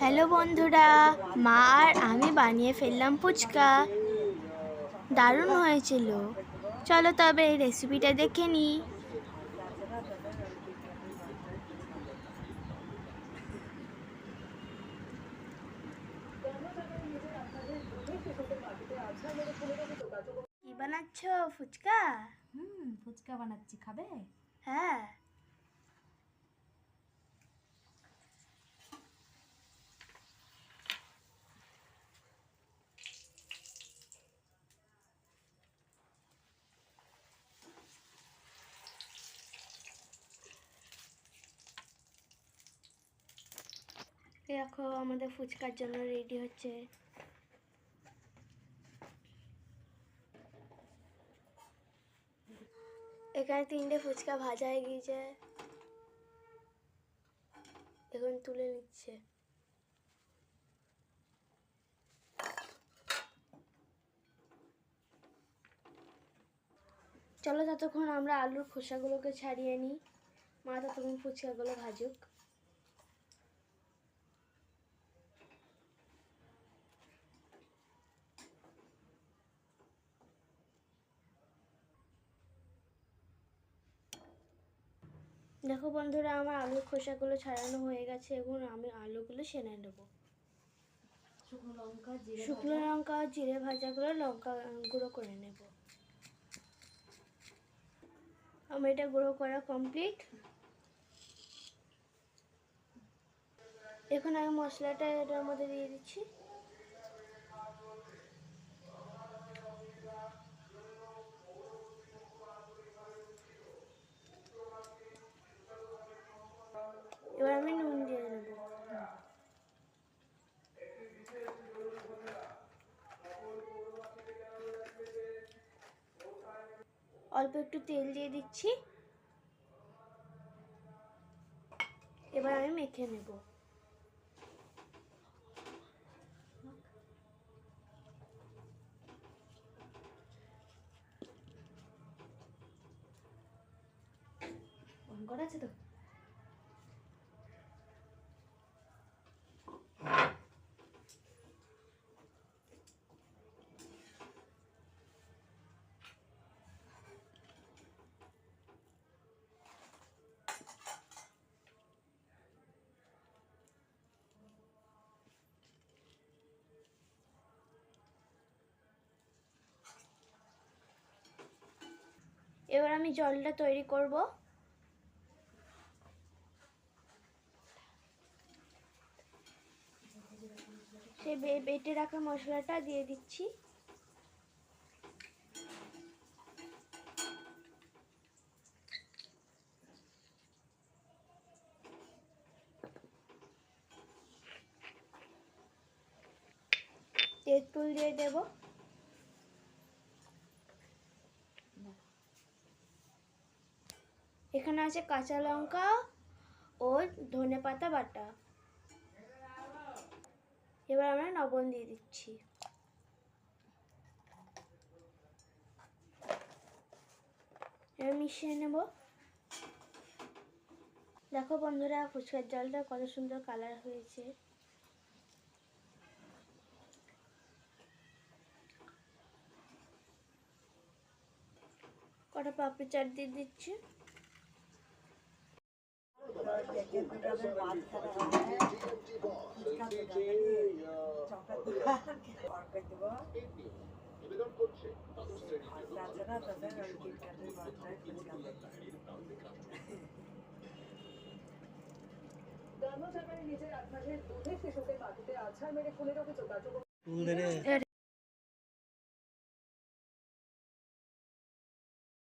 Hello বন্ধুরা মা আর আমি বানিয়ে ফেললাম ফুচকা। দারুণ হয়েছিল। চলো তবে এই রেসিপিটা দেখে নিই কি বানাচ্ছ ফুচকা? হুম ফুচকা বানাচ্ছি। খাবে? হ্যাঁ। দেখো, আমাদের ফুচকার জন্য রেডি হচ্ছে। এখানে তিনটে ফুচকা ভাজা হয়ে গিয়েছে। এখন তুলে নিচ্ছে। চলো, ততক্ষণ আমরা আলুর খোসাগুলোকে ছাড়িয়ে নিই। মা, ততক্ষণ ফুচকাগুলো ভাজুক। দেখো বন্ধুরা আমার আলুর খোসাগুলো ছাড়ানো হয়ে গেছে এবং আমি আলুগুলো সেনে নেব। শুকনো লঙ্কা জিরে শুকনো লঙ্কা জিরে ভাজাগুলো লঙ্কা গুঁড়ো করে নেব। আমার এটা গুঁড়ো করা কমপ্লিট এখন আমি মশলাটা এটার মধ্যে দিয়ে দিচ্ছি। এবার আমি নুন দিয়ে নেব অল্প একটু তেল দিয়ে দিচ্ছি। এবার আমি মেখে নেব। করা আছে তো? এবার আমি জলটা তৈরি করব। সেই বেটে রাখা মশলাটা দিয়ে দিচ্ছি। তেঁতুল দিয়ে দেব। এখানে আছে কাঁচা লঙ্কা ও ধনে পাতা বাটা। এবার আমরা লবণ দিয়ে দিচ্ছি। এবার মিশিয়ে নেব। দেখো বন্ধুরা, ফুচকার জলটা কত সুন্দর কালার হয়েছে। কটা পাপড়ি চাট দিয়ে দিচ্ছি। নিজের আত্মাদের দুধে শিশুকে মাটিতে আছাড় মেরে খুনের অভিযোগ